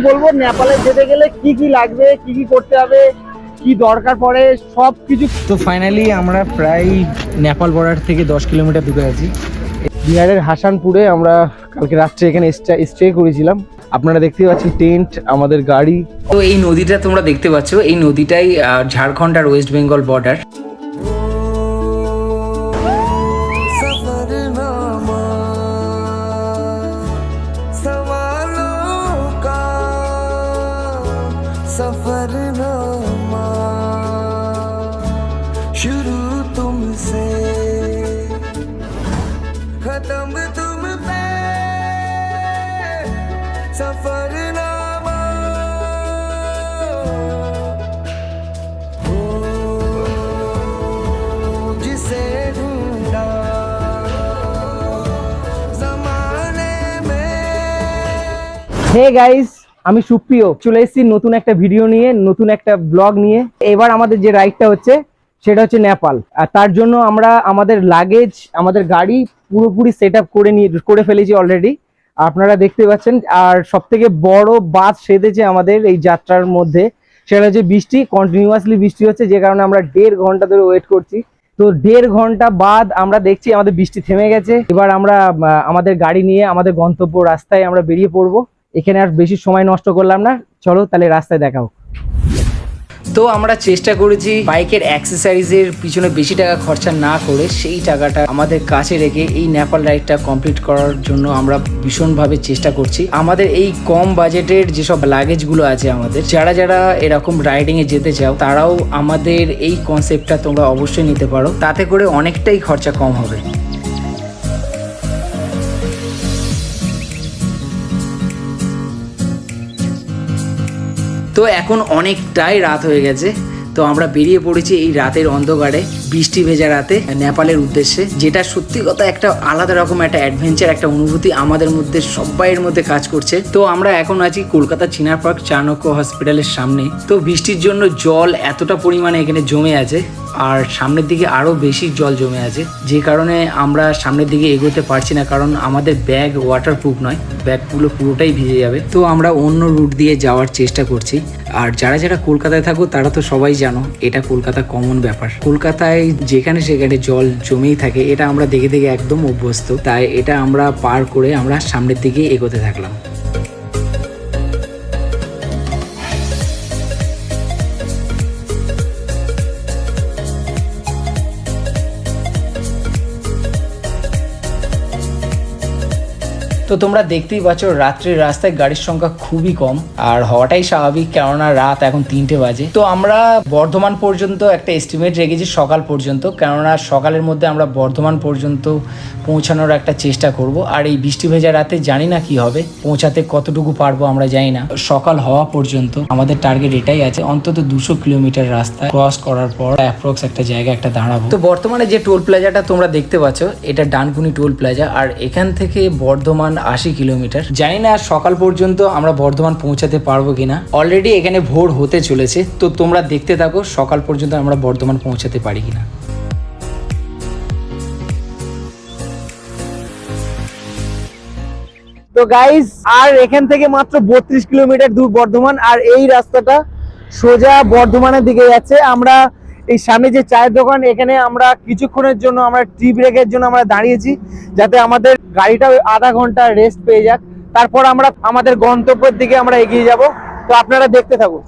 বলব নেপালে যেতে গেলে কি কি লাগবে কি কি করতে হবে কি দরকার পড়ে সব কিছু তো ফাইনালি আমরা প্রায় নেপাল বর্ডার থেকে দশ কিলোমিটার দূরে আছি। বিহারের হাসানপুরে আমরা কালকে রাত্রে এখানে স্টে করেছিলাম। আপনারা দেখতে পাচ্ছেন টেন্ট আমাদের গাড়ি। তো এই নদীটা তোমরা দেখতে পাচ্ছ এই নদীটাই আহ, ঝাড়খণ্ড আর ওয়েস্ট বেঙ্গল বর্ডার सफ़र नामा शुरू तुमसे। खत्म तुम पे। सफ़र नामा। जिसे ढूंढा। में। हे hey गाइस আমি সুপ্রিয়, চলে এসেছি নতুন একটা ভিডিও নিয়ে, নতুন একটা ব্লগ নিয়ে। এবার আমাদের যে রাইডটা হচ্ছে, সেটা হচ্ছে নেপাল। আর তার জন্য আমরা আমাদের লাগেজ আমাদের গাড়ি পুরোপুরি সেট করে নিয়ে, করে ফেলেছি অলরেডি আপনারা দেখতে পাচ্ছেন, আর সব থেকে বড় বাস সেধেছে আমাদের এই যাত্রার মধ্যে। সেটা হচ্ছে বৃষ্টি কন্টিনিউয়াসলি বৃষ্টি হচ্ছে, যে কারণে আমরা দেড় ঘণ্টা ধরে ওয়েট করছি। তো দেড় ঘণ্টা বাদ আমরা দেখছি আমাদের বৃষ্টি থেমে গেছে। এবার আমরা আমাদের গাড়ি নিয়ে, আমাদের গন্তব্য রাস্তায় আমরা বেরিয়ে পড়ব। এখানে আর বেশি সময় নষ্ট করলাম না। চলো তাহলে রাস্তায় দেখাও তো আমরা চেষ্টা করেছি বাইকের অ্যাক্সেসরিজের পিছনে বেশি টাকা খরচা না করে সেই টাকাটা আমাদের কাছে রেখে এই নেপাল রাইডটা কমপ্লিট করার জন্য আমরা ভীষণভাবে চেষ্টা করছি। আমাদের এই কম বাজেটের যেসব লাগেজগুলো আছে আমাদের, যারা যারা এরকম রাইডিংয়ে যেতে চাও, তারাও আমাদের এই কনসেপ্টটা তোমরা অবশ্যই নিতে পারো। তাতে করে অনেকটাই খরচা কম হবে। তো এখন অনেকটাই রাত হয়ে গেছে। তো আমরা বেরিয়ে পড়েছি এই রাতের অন্ধকারে, বৃষ্টি ভেজা রাতে, নেপালের উদ্দেশ্যে, যেটা সত্যি কথা একটা আলাদা রকম একটা অ্যাডভেঞ্চার একটা অনুভূতি আমাদের মধ্যে সবাইয়ের মধ্যে কাজ করছে। তো আমরা এখন আছি কলকাতা চিনার পার্ক, চাণক্য হসপিটালের সামনে। তো বৃষ্টির জন্য জল এতটা পরিমাণে এখানে জমে আছে। আর সামনের দিকে আরও বেশি জল জমে আছে, যে কারণে আমরা সামনের দিকে এগোতে পারছি না, কারণ আমাদের ব্যাগ ওয়াটারপ্রুফ নয় ব্যাগগুলো পুরোটাই ভিজে যাবে। তো আমরা অন্য রুট দিয়ে যাওয়ার চেষ্টা করছি। আর যারা যারা কলকাতায় থাকো, তারা তো সবাই জানো, এটা কলকাতা কমন ব্যাপার। কলকাতায় যেখানে সেখানে জল জমেই থাকে, এটা আমরা দেখে দেখে একদম অভ্যস্ত। তাই এটা আমরা পার করে আমরা সামনের দিকে এগোতে থাকলাম। তো তোমরা দেখতেই পাচ্ছ, রাত্রির রাস্তায় গাড়ির সংখ্যা খুবই কম। আর হওয়াটাই স্বাভাবিক, কেননা রাত এখন তিনটে বাজে। তো আমরা বর্ধমান পর্যন্ত একটা এস্টিমেট রেখেছি সকাল পর্যন্ত, কেননা সকালের মধ্যে আমরা বর্ধমান পর্যন্ত পৌঁছানোর একটা চেষ্টা করব। আর এই বৃষ্টি ভেজা রাতে জানি না কি হবে, পৌঁছাতে কতটুকু পারব আমরা জানি না। সকাল হওয়া পর্যন্ত আমাদের টার্গেট এটাই আছে, অন্তত দুশো কিলোমিটার রাস্তা ক্রস করার পর অ্যাপ্রক্স একটা জায়গা একটা দাঁড়াবো। তো বর্তমানে যে টোল প্লাজাটা তোমরা দেখতে পাচ্ছ, এটা ডানকুনি টোল প্লাজা আর এখান থেকে বর্ধমান আশি কিলোমিটার। জানি না সকাল পর্যন্ত আমরা বর্ধমান পৌঁছাতে পারব কিনা। অলরেডি এখানে ভোর হতে চলেছে, তো তোমরা দেখতে থাকো সকাল পর্যন্ত আমরা বর্ধমান পৌঁছাতে পারি কিনা। তো গাইস আর এখান থেকে মাত্র বত্রিশ কিলোমিটার দূর বর্ধমান, আর এই রাস্তাটা সোজা বর্ধমানের দিকে যাচ্ছে। আমরা এই সামনে যে চায়ের দোকান, এখানে আমরা কিছুক্ষণের জন্য আমরা টি ব্রেকের জন্য আমরা দাঁড়িয়েছি, যাতে আমাদের গাড়িটা আধা ঘণ্টা রেস্ট পেয়ে যাক। তারপর আমরা আমাদের গন্তব্যের দিকে আমরা এগিয়ে যাব। তো আপনারা দেখতে থাকুন।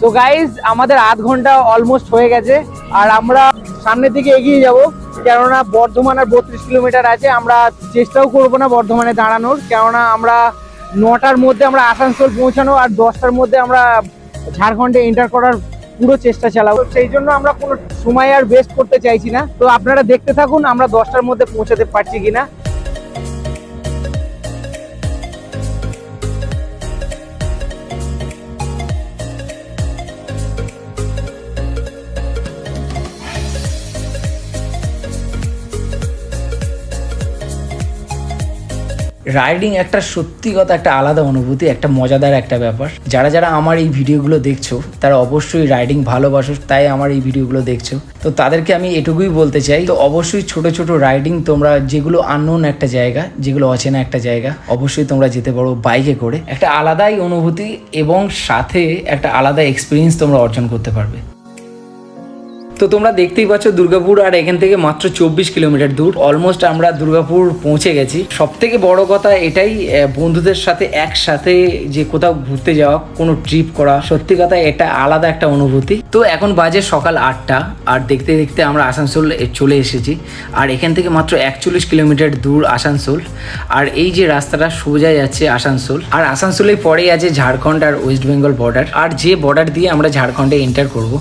তো গাইজ আমাদের আধ ঘণ্টা অলমোস্ট হয়ে গেছে। আর আমরা সামনের দিকে এগিয়ে যাব, কেননা বর্ধমান আর বত্রিশ কিলোমিটার আছে, আমরা চেষ্টাও করব না বর্ধমানে দাঁড়ানোর, কেননা আমরা নটার মধ্যে আমরা আসানসোল পৌঁছানো আর দশটার মধ্যে আমরা ঝাড়খণ্ডে এন্টার করার পুরো চেষ্টা চালাবো। সেই জন্য আমরা কোনো সময় আর ওয়েস্ট করতে চাইছি না। তো আপনারা দেখতে থাকুন, আমরা দশটার মধ্যে পৌঁছাতে পারছি কিনা। রাইডিং একটা সত্যি কথা, একটা আলাদা অনুভূতি, একটা মজাদার একটা ব্যাপার। যারা যারা আমার এই ভিডিওগুলো দেখছ, তারা অবশ্যই রাইডিং ভালোবাসো, তাই আমার এই ভিডিওগুলো দেখছ। তো তাদেরকে আমি এটুকুই বলতে চাই, তো অবশ্যই ছোট ছোট রাইডিং তোমরা যেগুলো আননোন একটা জায়গা, যেগুলো অচেনা একটা জায়গা, অবশ্যই তোমরা যেতে পারো বাইকে করে। একটা আলাদাই অনুভূতি এবং সাথে একটা আলাদা এক্সপিরিয়েন্স তোমরা অর্জন করতে পারবে। তো তোমরা দেখতেই পাচ্ছ দুর্গাপুর, আর এখান থেকে মাত্র চব্বিশ কিলোমিটার দূর। অলমোস্ট আমরা দুর্গাপুর পৌঁছে গেছি। সব থেকে বড় কথা এটাই বন্ধুদের সাথে একসাথে যে কোথাও ঘুরতে যাওয়া, কোনো ট্রিপ করা, সত্যি কথা এটা আলাদা একটা অনুভূতি। তো এখন বাজে সকাল আটটা, আর দেখতে দেখতে আমরা আসানসোল চলে এসেছি। আর এখান থেকে মাত্র একচল্লিশ কিলোমিটার দূর আসানসোল। আর এই যে রাস্তাটা সোজা যাচ্ছে আসানসোল। আর আসানসোলের পরেই আছে ঝাড়খণ্ড আর ওয়েস্ট বেঙ্গল বর্ডার আর যে বর্ডার দিয়ে আমরা ঝাড়খণ্ডে এন্টার করব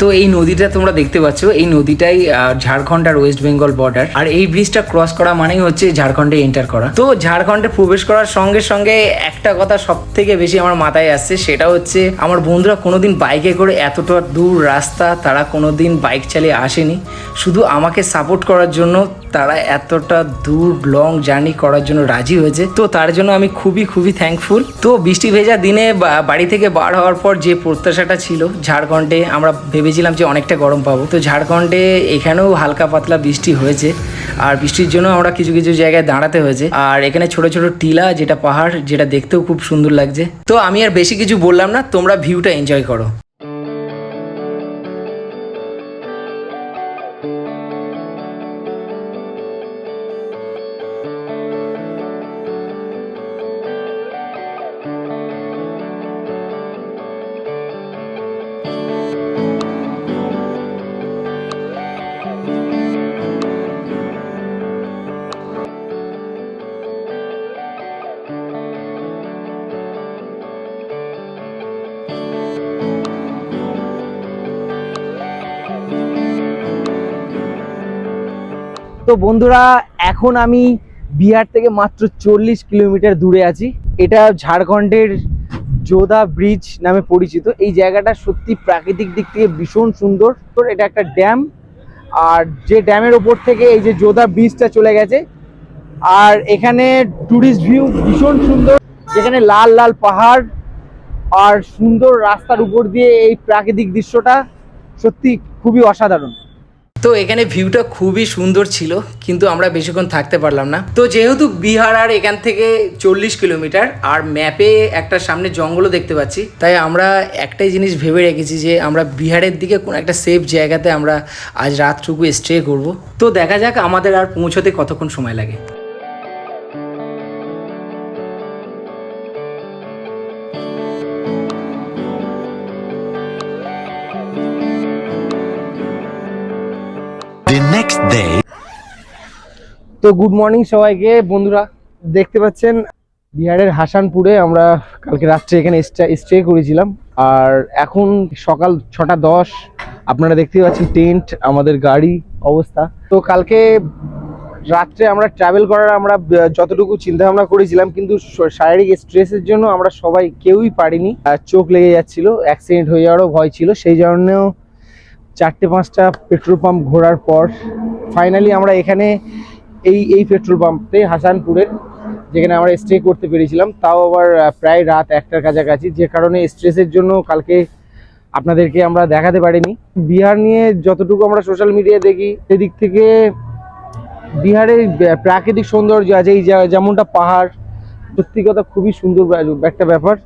তো এই নদীটা তোমরা দেখতে পাচ্ছ, এই নদীটাই ঝাড়খণ্ড আর ওয়েস্ট বেঙ্গল বর্ডার আর এই ব্রিজটা ক্রস করা মানেই হচ্ছে ঝাড়খণ্ডে এন্টার করা। তো ঝাড়খণ্ডে প্রবেশ করার সঙ্গে সঙ্গে একটা কথা সব থেকে বেশি আমার মাথায় আসছে, সেটা হচ্ছে আমার বন্ধুরা কোনোদিন বাইকে করে এতটা দূর রাস্তা তারা কোনোদিন বাইক চালিয়ে আসেনি। শুধু আমাকে সাপোর্ট করার জন্য তারা এতটা দূর লং জার্নি করার জন্য রাজি হয়েছে। তো তার জন্য আমি খুবই খুবই থ্যাঙ্কফুল তো বৃষ্টি ভেজা দিনে বাড়ি থেকে বার হওয়ার পর যে প্রত্যাশাটা ছিল, ঝাড়খণ্ডে আমরা ভেবেছিলাম যে অনেকটা গরম পাবো। তো ঝাড়খণ্ডে এখানেও হালকা পাতলা বৃষ্টি হয়েছে আর বৃষ্টির জন্য আমরা কিছু কিছু জায়গায় দাঁড়াতে হয়েছে। আর এখানে ছোট ছোট টিলা যেটা পাহাড়, যেটা দেখতেও খুব সুন্দর লাগছে। তো আমি আর বেশি কিছু বললাম না, তোমরা ভিউটা এনজয় করো। তো বন্ধুরা, এখন আমি বিহার থেকে মাত্র চল্লিশ কিলোমিটার দূরে আছি। এটা ঝাড়খণ্ডের যোধা ব্রিজ নামে পরিচিত। এই জায়গাটা সত্যি প্রাকৃতিক দিক থেকে ভীষণ সুন্দর। এটা একটা ড্যাম। আর যে ড্যামের ওপর থেকে এই যে যোধা ব্রিজটা চলে গেছে, আর এখানে টুরিস্ট ভিউ ভীষণ সুন্দর। যেখানে লাল লাল পাহাড় আর সুন্দর রাস্তার উপর দিয়ে এই প্রাকৃতিক দৃশ্যটা সত্যি খুবই অসাধারণ। তো এখানে ভিউটা খুবই সুন্দর ছিল, কিন্তু আমরা বেশিক্ষণ থাকতে পারলাম না। তো যেহেতু বিহার আর এখান থেকে চল্লিশ কিলোমিটার, আর ম্যাপে একটা সামনে জঙ্গলও দেখতে পাচ্ছি, তাই আমরা একটাই জিনিস ভেবে রেখেছি যে আমরা বিহারের দিকে কোনো একটা সেফ জায়গাতে আমরা আজ রাতটুকু স্টে করব। তো দেখা যাক আমাদের আর পৌঁছতে কতক্ষণ সময় লাগে। তো গুড মর্নিং সবাইকে। বন্ধুরা, দেখতে পাচ্ছেন, বিহারের হাসানপুরে আমরা কালকে রাত্রে এখানে স্টে করেছিলাম। আর এখন সকাল ছটা দশ, আপনারা দেখতে পাচ্ছেন টেন্ট আমাদের গাড়ি অবস্থা। তো কালকে রাত্রে আমরা ট্রাভেল করার আমরা যতটুকু চিন্তা ভাবনা করেছিলাম, কিন্তু শারীরিক স্ট্রেসের জন্য আমরা সবাই কেউই পারিনি। আর চোখ লেগে যাচ্ছিল অ্যাক্সিডেন্ট হয়ে যাওয়ারও ভয় ছিল। সেই জন্যও চারটে পাঁচটা পেট্রোল পাম্প ঘোরার পর ফাইনালি আমরা এখানে এই এই পেট্রোল পাম্পে হাসানপুরের যেখানে আমরা স্টে করতে পেরেছিলাম, তাও আবার প্রায় রাত একটার কাছাকাছি। যে কারণে স্ট্রেসের জন্য কালকে আপনাদেরকে আমরা দেখাতে পারিনি। বিহার নিয়ে যতটুকু আমরা সোশ্যাল মিডিয়া দেখি, সেদিক থেকে বিহারের প্রাকৃতিক সৌন্দর্য আছে। এই যেমনটা পাহাড়, সত্যি কথা খুবই সুন্দর একটা ব্যাপার।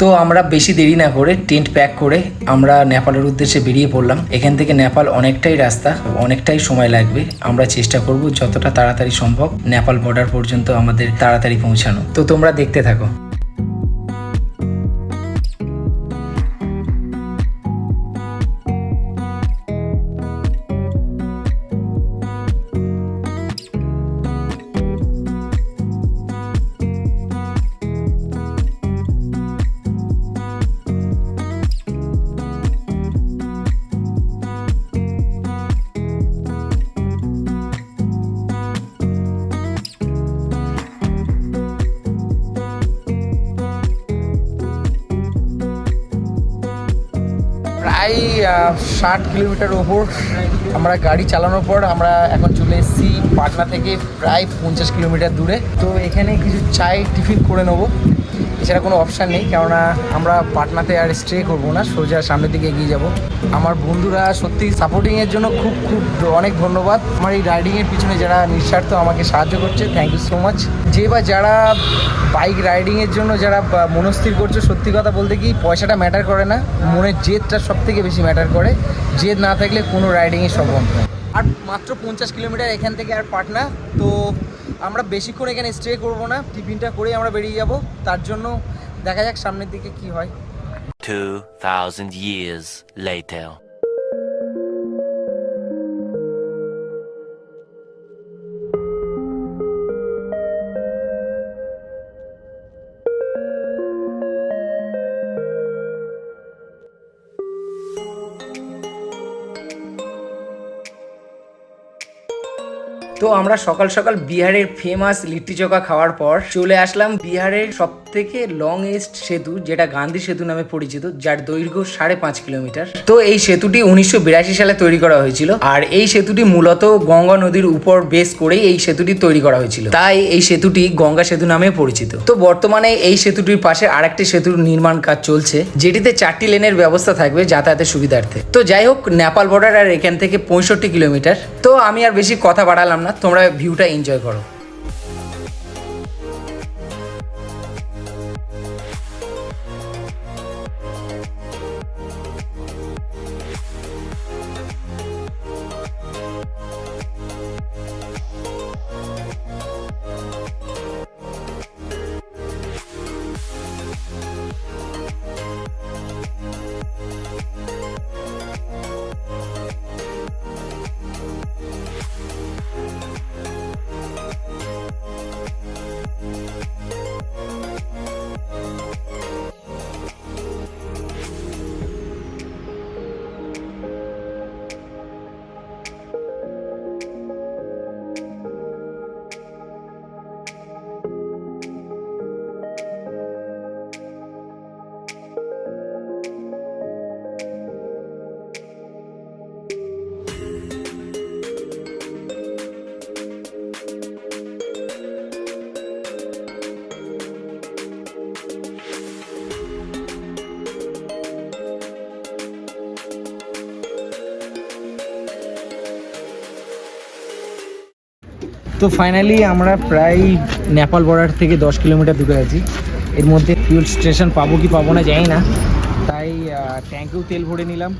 তো আমরা বেশি দেরি না করে টেন্ট প্যাক করে আমরা নেপালের উদ্দেশ্যে বেরিয়ে পড়লাম। এখান থেকে নেপাল অনেকটাই রাস্তা, অনেকটাই সময় লাগবে। আমরা চেষ্টা করব যতটা তাড়াতাড়ি সম্ভব নেপাল বর্ডার পর্যন্ত আমাদের তাড়াতাড়ি পৌঁছানো তো তোমরা দেখতে থাকো। ষাট কিলোমিটার ওপর আমরা গাড়ি চালানোর পর আমরা এখন চলে এসেছি পাটনা থেকে প্রায় পঞ্চাশ কিলোমিটার দূরে। তো এখানে কিছু চাই টিফিন করে নেব। এছাড়া কোনো অপশান নেই, কেননা আমরা পাটনাতে আর স্টে করব না, সোজা সামনের দিকে এগিয়ে যাব। আমার বন্ধুরা সত্যি সাপোর্টিংয়ের জন্য খুব খুব অনেক ধন্যবাদ। আমার এই রাইডিংয়ের পিছনে যারা নিঃস্বার্থ আমাকে সাহায্য করছে থ্যাংক ইউ সো মাচ যে বা যারা বাইক রাইডিংয়ের জন্য যারা মনস্থির করছে, সত্যি কথা বলতে কি, পয়সাটা ম্যাটার করে না। মনের জেদটা সব থেকে বেশি ম্যাটার করে জেদ না থাকলে কোনো রাইডিংই সম্ভব নয় আর মাত্র পঞ্চাশ কিলোমিটার এখান থেকে আর পাটনা তো আমরা বেশিক্ষণ এখানে স্টে করব না টিফিনটা করেই আমরা বেরিয়ে যাব তার জন্য দেখা যাক সামনের দিকে কি হয় 2,000 years later. আমরা সকাল সকাল বিহারের ফেমাস লিট্টি চোখা খাওয়ার পর চলে আসলাম বিহারের সব থেকে লংয়েস্ট সেতু, যেটা গান্ধী সেতু নামে পরিচিত, যার দৈর্ঘ্য সাড়ে পাঁচ কিলোমিটার। তো এই সেতুটি উনিশশো বিরাশি সালে তৈরি করা হয়েছিল আর এই সেতুটি মূলত গঙ্গা নদীর উপর বেস করেই এই সেতুটি তৈরি করা হয়েছিল। তাই এই সেতুটি গঙ্গা সেতু নামে পরিচিত। তো বর্তমানে এই সেতুটির পাশে আরেকটি সেতুর নির্মাণ কাজ চলছে, যেটিতে চারটি লেনের ব্যবস্থা থাকবে যাতায়াতের সুবিধার্থে। তো যাই হোক, নেপাল বর্ডার আর এখান থেকে পঁয়ষট্টি কিলোমিটার। তো আমি আর বেশি কথা বাড়ালাম না তোমরা ভিউটা এনজয় করো। তো ফাইনালি আমরা প্রায় নেপাল বর্ডার থেকে দশ কিলোমিটার দূরে আছি। এর মধ্যে ফিউল স্টেশন পাবো কি পাবো না জানি না। তাই ট্যাঙ্কেও তেল ভরে নিলাম।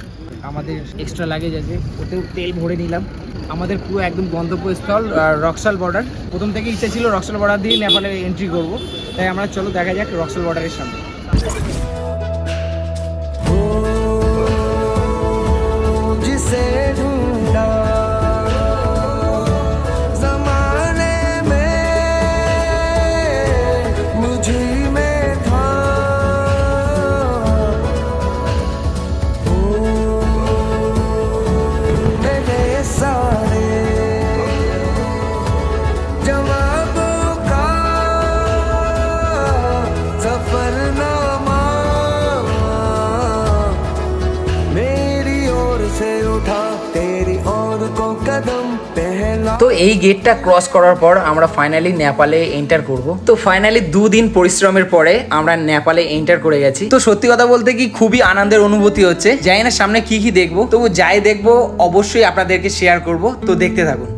আমাদের এক্সট্রা লাগেজ আছে, ওতেও তেল ভরে নিলাম। আমাদের পুরো একদম গন্তব্যস্থল রক্সাল বর্ডার প্রথম থেকে ইচ্ছা ছিল রক্সাল বর্ডার দিয়ে নেপালে এন্ট্রি করব। তাই আমরা, চলো দেখা যাক রক্সাল বর্ডারের সামনে। তো এই গেটটা ক্রস করার পর আমরা ফাইনালি নেপালে এন্টার করব। তো ফাইনালি দুদিন পরিশ্রমের পরে আমরা নেপালে এন্টার করে গেছি। তো সত্যি কথা বলতে কি খুবই আনন্দের অনুভূতি হচ্ছে। যাই না সামনে কি কি দেখব, তবু যাই দেখব অবশ্যই আপনাদেরকে শেয়ার করব। তো দেখতে থাকুন।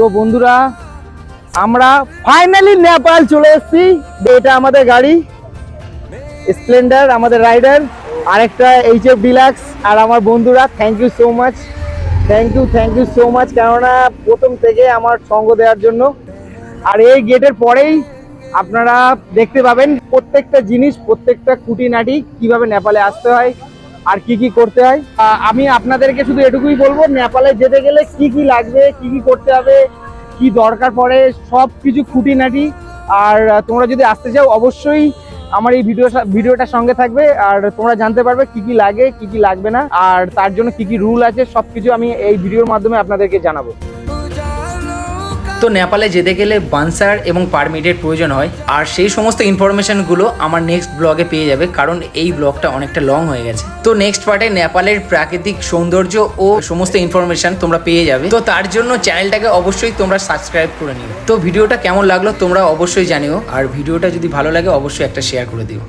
তো বন্ধুরা, আমরা ফাইনালি নেপাল চলে এসেছি। এটা আমাদের গাড়ি স্প্লেন্ডার আমাদের রাইডার আরেকটা এইচ এফ ডিলাক্স আর আমার বন্ধুরা thank you so much thank you thank you so much কেননা প্রথম থেকে আমার সঙ্গ দেওয়ার জন্য। আর এই গেটের পরেই আপনারা দেখতে পাবেন প্রত্যেকটা জিনিস, প্রত্যেকটা খুঁটিনাটি কীভাবে নেপালে আসতে হয়। আর কি কি করতে হয়? আমি আপনাদেরকে শুধু এটুকুই বলব, নেপালে যেতে গেলে কি কি লাগবে, কি কি করতে হবে, কি দরকার পড়ে সব কিছু খুঁটিনাটি। আর তোমরা যদি আসতে চাও, অবশ্যই আমার এই ভিডিও ভিডিওটার সঙ্গে থাকবে। আর তোমরা জানতে পারবে কি কি লাগে, কি কি লাগবে না। আর তার জন্য কি কি রুল আছে সব কিছু আমি এই ভিডিওর মাধ্যমে আপনাদেরকে জানাব। তো নেপালে যেতে গেলে বানসার এবং পারমিটের প্রয়োজন হয়। আর সেই সমস্ত ইনফরমেশনগুলো আমার নেক্সট ব্লগে পেয়ে যাবে, কারণ এই ব্লগটা অনেকটা লং হয়ে গেছে। তো নেক্সট পার্টে নেপালের প্রাকৃতিক সৌন্দর্য ও সমস্ত ইনফরমেশন তোমরা পেয়ে যাবে। তো তার জন্য চ্যানেলটাকে অবশ্যই তোমরা সাবস্ক্রাইব করে নিও। তো ভিডিওটা কেমন লাগল তোমরা অবশ্যই জানিও। আর ভিডিওটা যদি ভালো লাগে, অবশ্যই একটা শেয়ার করে দিও।